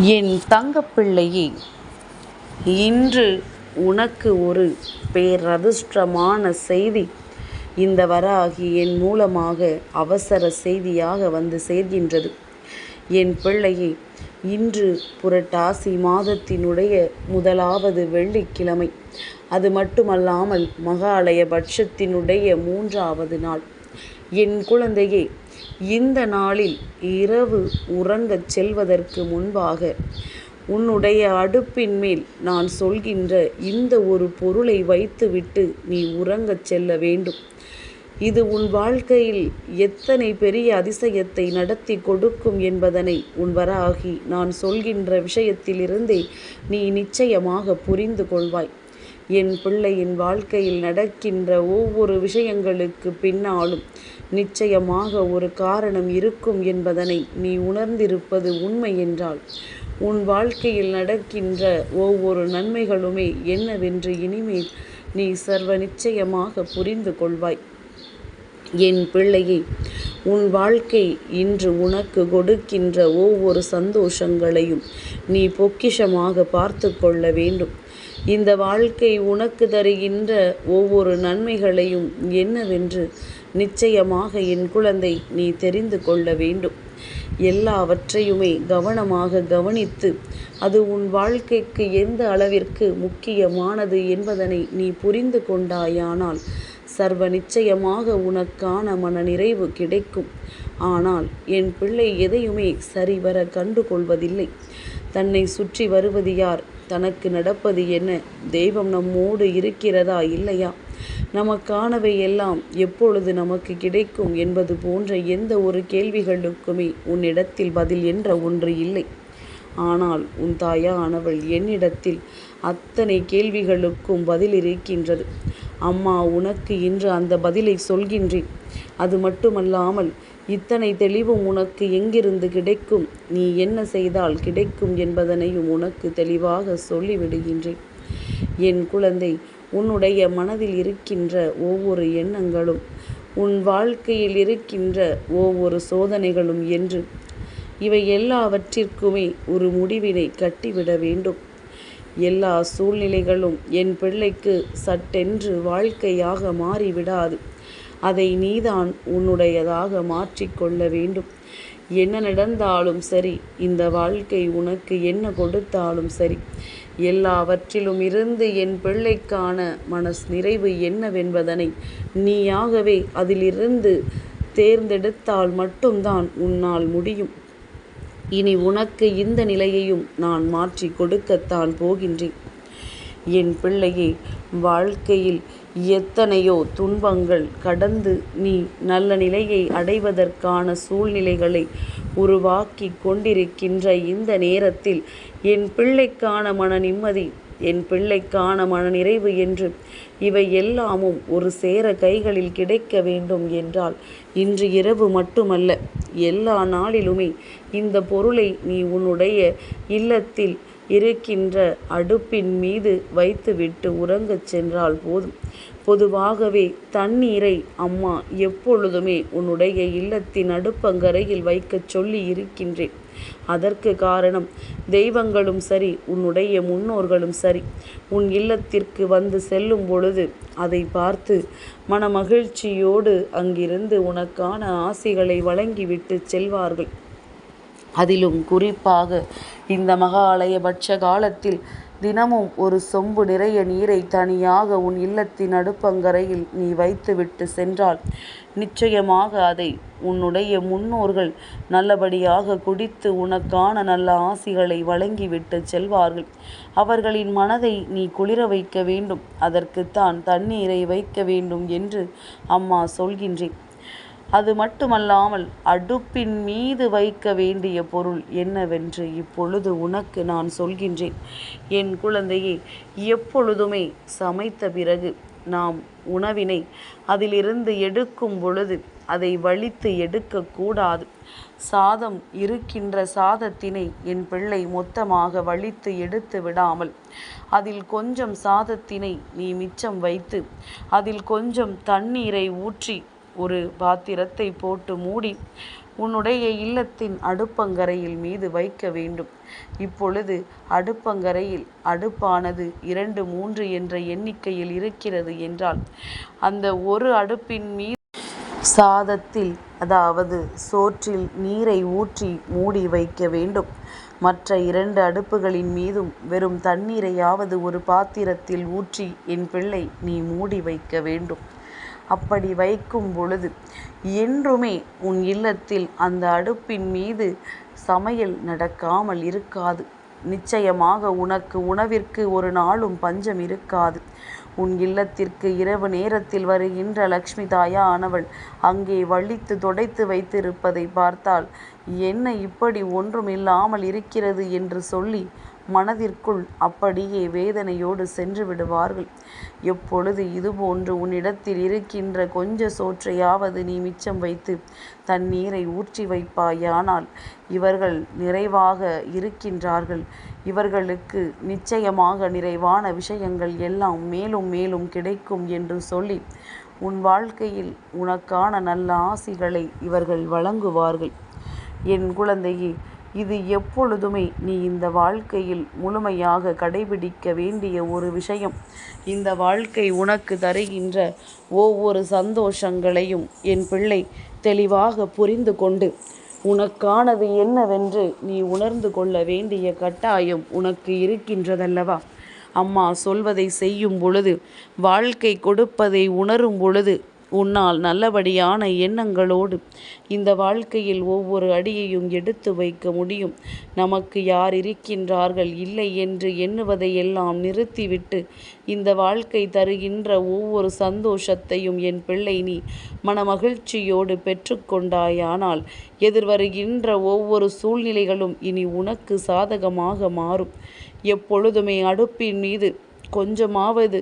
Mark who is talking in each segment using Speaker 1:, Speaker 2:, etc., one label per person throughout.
Speaker 1: என் தங்கப்பிள்ளையே இன்று உனக்கு ஒரு பேரதிர்ஷ்டமான செய்தி. இந்த வராகி என் மூலமாக அவசர செய்தியாக வந்து சேர்கின்றது. என் பிள்ளையே இன்று புரட்டாசி மாதத்தினுடைய முதலாவது வெள்ளிக்கிழமை. அது மட்டுமல்லாமல் மகாலய பட்சத்தினுடைய மூன்றாவது நாள். என் குழந்தையே இந்த நாளில் இரவு உறங்கச் செல்வதற்கு முன்பாக உன்னுடைய அடுப்பின் மேல் நான் சொல்கின்ற இந்த ஒரு பொருளை வைத்துவிட்டு நீ உறங்கச் செல்ல வேண்டும். இது உன் வாழ்க்கையில் எத்தனை பெரிய அதிசயத்தை நடத்தி கொடுக்கும் என்பதனை உன் வராகி நான் சொல்கின்ற விஷயத்திலிருந்தே நீ நிச்சயமாக புரிந்து கொள்வாய். என் பிள்ளையின் வாழ்க்கையில் நடக்கின்ற ஒவ்வொரு விஷயங்களுக்கு பின்னாலும் நிச்சயமாக ஒரு காரணம் இருக்கும் என்பதனை நீ உணர்ந்திருப்பது உண்மை என்றால் உன் வாழ்க்கையில் நடக்கின்ற ஒவ்வொரு நன்மைகளுமே என்னவென்று இனிமேல் நீ சர்வ நிச்சயமாக புரிந்து கொள்வாய். என் பிள்ளையே உன் வாழ்க்கை இன்று உனக்கு கொடுக்கின்ற ஒவ்வொரு சந்தோஷங்களையும் நீ பொக்கிஷமாக பார்த்து கொள்ள வேண்டும். இந்த வாழ்க்கை உனக்கு தருகின்ற ஒவ்வொரு நன்மைகளையும் என்னவென்று நிச்சயமாக என் குழந்தை நீ தெரிந்து கொள்ள வேண்டும். எல்லாவற்றையுமே கவனமாக கவனித்து அது உன் வாழ்க்கைக்கு எந்த அளவிற்கு முக்கியமானது என்பதனை நீ புரிந்து கொண்டாயானால் சர்வ நிச்சயமாக உனக்கான மன நிறைவு கிடைக்கும். ஆனால் என் பிள்ளை எதையுமே சரிவர கண்டு கொள்வதில்லை தன்னை சுற்றி வருவது யார்? தனக்கு நடப்பது என்ன? தெய்வம் நம்மோடு இருக்கிறதா இல்லையா? நமக்கானவை எல்லாம் எப்பொழுது நமக்கு கிடைக்கும் என்பது போன்ற எந்த ஒரு கேள்விகளுக்குமே உன்னிடத்தில் பதில் என்ற ஒன்று இல்லை. ஆனால் உன் தாயானவள் என்னிடத்தில் அத்தனை கேள்விகளுக்கும் பதில் இருக்கின்றது. அம்மா உனக்கு இன்று அந்த பதிலை சொல்கின்றேன். அது மட்டுமல்லாமல் இத்தனை தெளிவும் உனக்கு எங்கிருந்து கிடைக்கும்? நீ என்ன செய்தால் கிடைக்கும் என்பதனையும் உனக்கு தெளிவாக சொல்லிவிடுகின்றேன். என் குழந்தை உன்னுடைய மனதில் இருக்கின்ற ஒவ்வொரு எண்ணங்களும் உன் வாழ்க்கையில் இருக்கின்ற ஒவ்வொரு சோதனைகளும் என்று. இவை எல்லாவற்றிற்குமே ஒரு முடிவினை கட்டிவிட வேண்டும். எல்லா சூழ்நிலைகளும் என் பிள்ளைக்கு சட்டென்று வாழ்க்கையாக மாறிவிடாது. அதை நீதான் உன்னுடையதாக மாற்றிக்கொள்ள வேண்டும். என்ன நடந்தாலும் சரி இந்த வாழ்க்கை உனக்கு என்ன கொடுத்தாலும் சரி எல்லாவற்றிலும் இருந்து என் பிள்ளைக்கான மனஸ் நிறைவு என்னவென்பதனை நீயாகவே அதிலிருந்து தேர்ந்தெடுத்தால் மட்டும்தான் உன்னால் முடியும். இனி உனக்கு இந்த நிலையையும் நான் மாற்றி கொடுக்கத்தான் போகின்றேன். என் பிள்ளையே வாழ்க்கையில் எத்தனையோ துன்பங்கள் கடந்து நீ நல்ல நிலையை அடைவதற்கான சூழ்நிலைகளை உருவாக்கி கொண்டிருக்கின்ற இந்த நேரத்தில் என் பிள்ளைக்கான மன நிம்மதி என் பிள்ளைக்கான மன நிறைவு என்று இவை எல்லாமும் ஒரு சேர கைகளில் கிடைக்க வேண்டும் என்றால் இன்று இரவு மட்டுமல்ல எல்லா நாளிலுமே இந்த பொருளை நீ உன்னுடைய இல்லத்தில் இருக்கின்ற அடுப்பின் மீது வைத்துவிட்டு உறங்கச் சென்றால் போதும். பொதுவாகவே தண்ணீரை அம்மா எப்பொழுதுமே உன்னுடைய இல்லத்தின் அடுப்பங்கரையில் வைக்கச் சொல்லி இருக்கின்றேன். அதற்கு காரணம் தெய்வங்களும் சரி உன்னுடைய முன்னோர்களும் சரி. உன் இல்லத்திற்கு வந்து செல்லும் பொழுது அதை பார்த்து மன மகிழ்ச்சியோடு அங்கிருந்து உனக்கான ஆசிகளை வழங்கிவிட்டு செல்வார்கள். அதிலும் குறிப்பாக இந்த மகாலயபட்ச காலத்தில் தினமும் ஒரு சொம்பு நிறைய நீரை தனியாக உன் இல்லத்தின் அடுப்பங்கரையில் நீ வைத்துவிட்டு சென்றால் நிச்சயமாக அதை உன்னுடைய முன்னோர்கள் நல்லபடியாக குடித்து உனக்கான நல்ல ஆசிகளை வழங்கிவிட்டு செல்வார்கள். அவர்களின் மனதை நீ குளிர வைக்க வேண்டும். அதற்குத்தான் தண்ணீரை வைக்க வேண்டும் என்று அம்மா சொல்கின்றேன் அது மட்டுமல்லாமல் அடுப்பின் மீது வைக்க வேண்டிய பொருள் என்னவென்று இப்பொழுது உனக்கு நான் சொல்கின்றேன். என் குழந்தையே எப்பொழுதுமே சமைத்த பிறகு நாம் உணவினை அதிலிருந்து எடுக்கும் பொழுது அதை வலித்து எடுக்கக்கூடாது. சாதம் இருக்கின்ற சாதத்தினை என் பிள்ளை மொத்தமாக வலித்து எடுத்து விடாமல் அதில் கொஞ்சம் சாதத்தினை நீ மிச்சம் வைத்து அதில் கொஞ்சம் தண்ணீரை ஊற்றி ஒரு பாத்திரத்தை போட்டு மூடி உன்னுடைய இல்லத்தின் அடுப்பங்கரையில் மீது வைக்க வேண்டும். இப்பொழுது அடுப்பங்கரையில் அடுப்பானது இரண்டு மூன்று என்ற எண்ணிக்கையில் இருக்கிறது என்றால் அந்த ஒரு அடுப்பின் மீது சாதத்தில் அதாவது சோற்றில் நீரை ஊற்றி மூடி வைக்க வேண்டும். மற்ற இரண்டு அடுப்புகளின் மீதும் வெறும் தண்ணீரையாவது ஒரு பாத்திரத்தில் ஊற்றி என் பிள்ளை நீ மூடி வைக்க வேண்டும். அப்படி வைக்கும் பொழுது என்றுமே உன் இல்லத்தில் அந்த அடுப்பின் மீது சமையல் நடக்காமல் இருக்காது. நிச்சயமாக உனக்கு உணவிற்கு ஒரு நாளும் பஞ்சம் இருக்காது. உன் இல்லத்திற்கு இரவு நேரத்தில் வருகின்ற லக்ஷ்மி தாயானவள் அங்கே வழித்து தொடைத்து வைத்திருப்பதை பார்த்தால் என்ன இப்படி ஒன்றும் இல்லாமல் இருக்கிறது என்று சொல்லி மனதிற்குள் அப்படியே வேதனையோடு சென்று விடுவார்கள். எப்பொழுது இதுபோன்று உன்னிடத்தில் இருக்கின்ற கொஞ்ச சோற்றையாவது நீ மிச்சம் வைத்து தண்ணீரை ஊற்றி வைப்பாயானால் இவர்கள் நிறைவாக இருக்கின்றார்கள். இவர்களுக்கு நிச்சயமாக நிறைவான விஷயங்கள் எல்லாம் மேலும் மேலும் கிடைக்கும் என்று சொல்லி உன் வாழ்க்கையில் உனக்கான நல்ல ஆசிகளை இவர்கள் வழங்குவார்கள். என் குழந்தையே இது எப்பொழுதுமே நீ இந்த வாழ்க்கையில் முழுமையாக கடைபிடிக்க வேண்டிய ஒரு விஷயம். இந்த வாழ்க்கை உனக்கு தருகின்ற ஒவ்வொரு சந்தோஷங்களையும் என் பிள்ளை தெளிவாக புரிந்து கொண்டு உனக்கானது என்னவென்று நீ உணர்ந்து கொள்ள வேண்டிய கட்டாயம் உனக்கு இருக்கின்றதல்லவா? அம்மா சொல்வதை செய்யும் பொழுது வாழ்க்கை கொடுப்பதை உணரும் பொழுது உன்னால் நல்லபடியான எண்ணங்களோடு இந்த வாழ்க்கையில் ஒவ்வொரு அடியையும் எடுத்து வைக்க முடியும். நமக்கு யார் இருக்கின்றார்கள் இல்லை என்று எண்ணுவதை எல்லாம் நிறுத்திவிட்டு இந்த வாழ்க்கை தருகின்ற ஒவ்வொரு சந்தோஷத்தையும் என் பிள்ளை நீ மனமகிழ்ச்சியோடு பெற்றுக்கொண்டாயானால் எதிர்வருகின்ற ஒவ்வொரு சூழ்நிலைகளும் இனி உனக்கு சாதகமாக மாறும். எப்பொழுதுமே அடுப்பின் மீது கொஞ்சமாவது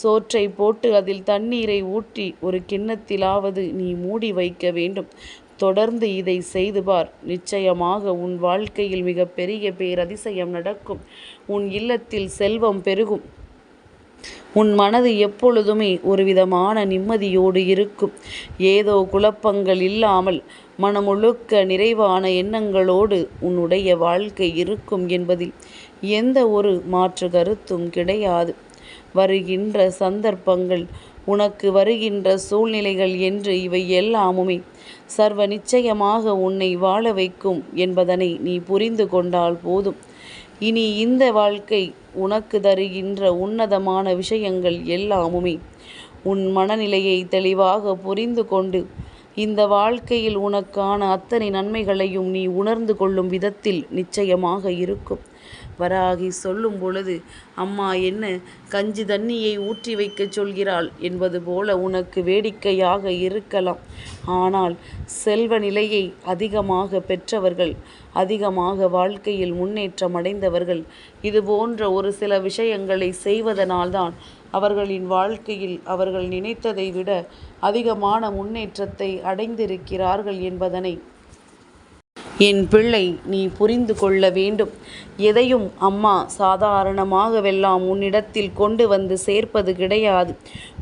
Speaker 1: சோற்றை போட்டு அதில் தண்ணீரை ஊற்றி ஒரு கிண்ணத்திலாவது நீ மூடி வைக்க வேண்டும். தொடர்ந்து இதை செய்து பார். நிச்சயமாக உன் வாழ்க்கையில் மிக பெரிய பேரதிசயம் நடக்கும். உன் இல்லத்தில் செல்வம் பெருகும். உன் மனது எப்பொழுதுமே ஒரு விதமான நிம்மதியோடு இருக்கும். ஏதோ குழப்பங்கள் இல்லாமல் மனமுழுக்க நிறைவான எண்ணங்களோடு உன்னுடைய வாழ்க்கை இருக்கும் என்பதில் எந்த ஒரு மாற்று கருத்தும் கிடையாது. வருகின்ற சந்தர்ப்பங்கள் உனக்கு வருகின்ற சூழ்நிலைகள் என்று இவை எல்லாமுமே சர்வ நிச்சயமாக உன்னை வாழ வைக்கும் என்பதனை நீ புரிந்து கொண்டால் போதும். இனி இந்த வாழ்க்கை உனக்கு தருகின்ற உன்னதமான விஷயங்கள் எல்லாமுமே. உன் மனநிலையை தெளிவாக புரிந்து கொண்டு இந்த வாழ்க்கையில் உனக்கான அத்தனை நன்மைகளையும் நீ உணர்ந்து கொள்ளும் விதத்தில் நிச்சயமாக இருக்கும். வராகி சொல்லும் பொழுது அம்மா என்ன கஞ்சி தண்ணியை ஊற்றி வைக்கச் சொல்கிறாள்? என்பது போல உனக்கு வேடிக்கையாக இருக்கலாம். ஆனால் செல்வ நிலையை அதிகமாக பெற்றவர்கள் அதிகமாக வாழ்க்கையில் முன்னேற்றம் அடைந்தவர்கள் இது போன்ற ஒரு சில விஷயங்களை செய்வதனால்தான் அவர்களின் வாழ்க்கையில் அவர்கள் நினைத்ததை விட அதிகமான முன்னேற்றத்தை அடைந்திருக்கிறார்கள் என்பதனை என் பிள்ளை நீ புரிந்து கொள்ள வேண்டும். எதையும் அம்மா சாதாரணமாகவெல்லாம் உன்னிடத்தில் கொண்டு வந்து சேர்ப்பது கிடையாது.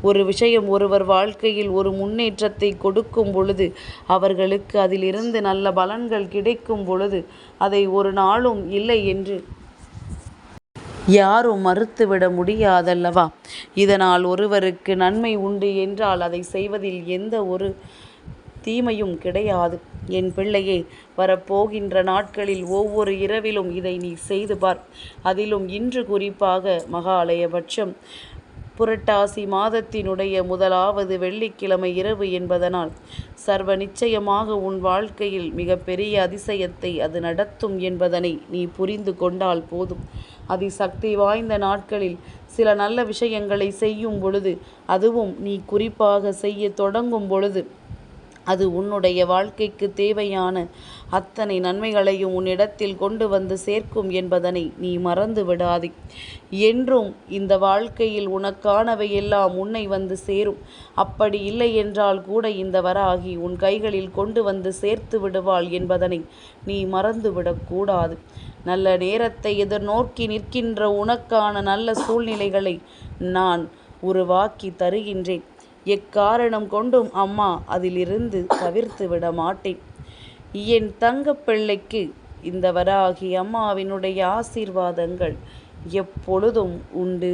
Speaker 1: ஒரு விஷயம் ஒருவர் வாழ்க்கையில் ஒரு முன்னேற்றத்தை கொடுக்கும் பொழுது அவர்களுக்கு அதிலிருந்து நல்ல பலன்கள் கிடைக்கும் பொழுது அதை ஒரு நாளும் இல்லை என்று யாரும் மறுத்துவிட முடியாதல்லவா? இதனால் ஒருவருக்கு நன்மை உண்டு என்றால் அதை செய்வதில் எந்த ஒரு தீமையும் கிடையாது. என் பிள்ளையே வரப்போகின்ற நாட்களில் ஒவ்வொரு இரவிலும் இதை நீ செய்து பார். அதிலும் இன்று குறிப்பாக மகாலயபட்சம். புரட்டாசி மாதத்தினுடைய முதலாவது வெள்ளிக்கிழமை இரவு என்பதனால் சர்வ நிச்சயமாக உன் வாழ்க்கையில் மிகப்பெரிய அதிசயத்தை அது நடத்தும் என்பதனை நீ புரிந்து கொண்டால் போதும். அதிசக்தி வாய்ந்த நாட்களில் சில நல்ல விஷயங்களை செய்யும் பொழுது அதுவும் நீ குறிப்பாக செய்ய தொடங்கும் பொழுது அது உன்னுடைய வாழ்க்கைக்கு தேவையான அத்தனை நன்மைகளையும் உன்னிடத்தில் கொண்டு வந்து சேர்க்கும் என்பதனை நீ மறந்து விடாதே. என்றும் இந்த வாழ்க்கையில் உனக்கானவை எல்லாம் உன்னை வந்து சேரும். அப்படி இல்லை என்றால் கூட இந்த வராகி உன் கைகளில் கொண்டு வந்து சேர்த்து விடுவாள் என்பதனை நீ மறந்துவிடக்கூடாது நல்ல நேரத்தை எதிர்நோக்கி நிற்கின்ற உனக்கான நல்ல சூழ்நிலைகளை நான் உருவாக்கி தருகின்றேன். எக்காரணம் கொண்டும் அம்மா அதிலிருந்து தவிர்த்து விட மாட்டேன் என் தங்கப்பிள்ளைக்கு இந்த வராகி அம்மாவினுடைய ஆசீர்வாதங்கள் எப்பொழுதும் உண்டு.